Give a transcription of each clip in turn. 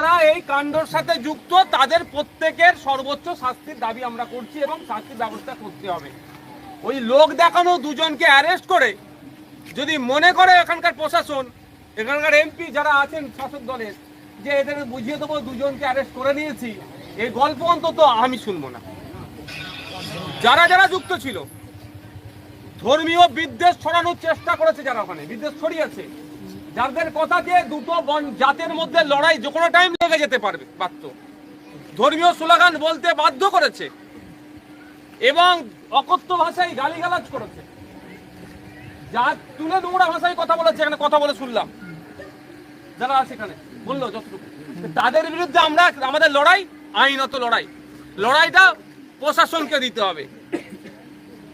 যারা এই কাণ্ডর সাথে যুক্ত, তাদের প্রত্যেকের সর্বোচ্চ শাস্তির দাবি আমরা করছি এবং শাস্তির ব্যবস্থা করতে হবে। ওই লোক দেখানো দুজনকে অ্যারেস্ট করে যদি মনে করে এখানকার প্রশাসন, এখানকার এমপি যারা আছেন শাসক দলের, যে এদের বুঝিয়ে দেবো, দুজনকে অ্যারেস্ট করে নিয়েছি, এই গল্প অন্তত আমি শুনব না। যারা যারা যুক্ত ছিল, ধর্মীয় বিদ্বেষ ছড়ানোর চেষ্টা করেছে যারা ওখানে, বিদ্বেষ ছড়িয়েছে যাদের কথা যে দুটো জাতের মধ্যে লড়াই যে কোনো টাইম লেগে যেতে পারবে, পারত। ধর্মীয় স্লোগান বলতে বাধ্য করেছে এবং অকথ্য ভাষায় গালিগালাজ করেছে। যা তুলে নোংরা ভাষায় কথা বলেছে, এখানে কথা বলে শুনলাম। যারা আছে এখানে, বলল যতটুকু। তাদের বিরুদ্ধে আমরা, আমাদের লড়াই, আইনত লড়াই। লড়াইটা প্রশাসনকে দিতে হবে।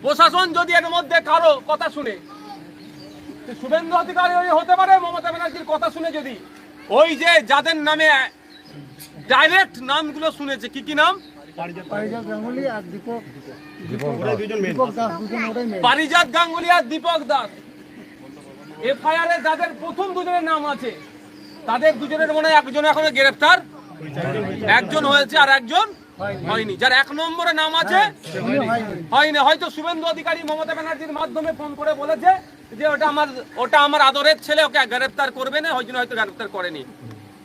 প্রশাসন যদি এর মধ্যে কারও কথা শুনে শুভেন্দু অধিকারী ওই হতে পারে মমতা ব্যানার্জির কথা শুনে যদি। ওই যে যাদের নামে ডাইরেক্ট নামগুলো শুনেছে কি কি নাম? পারিজাত গাঙ্গুলি আর দীপক দীপক দাস। দুজন ওটাই মেয়ে পারিজাত গাঙ্গুলি আর এফআইআর এ যাদের প্রথম দুজনের নাম আছে তাদের দুজনের মনে হয় একজন এখনও গ্রেফতার একজন হয়েছে আর একজন হয়নি। যার এক নম্বরে নাম আছে, হয়নি। হয়তো শুভেন্দু অধিকারী মমতা ব্যানার্জির মাধ্যমে ফোন করে বলেছে যে ওটা আমার ওটা আমার আদরের ছেলে, ওকে গ্রেফতার করবে না, ওই জন্য হয়তো গ্রেফতার করেনি।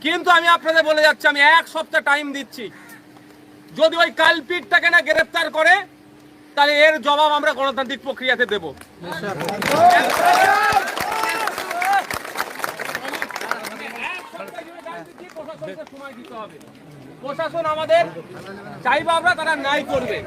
কিন্তু আমি আপনাদের বলে যাচ্ছি, আমি এক সপ্তাহ টাইম দিচ্ছি। যদি ওই কালপিটটাকে না গ্রেফতার করে, তাহলে এর জবাব আমরা গণতান্ত্রিক প্রক্রিয়াতে দেব। প্রশাসন আমাদের চাইবা আমরা তারা ন্যায় করবে।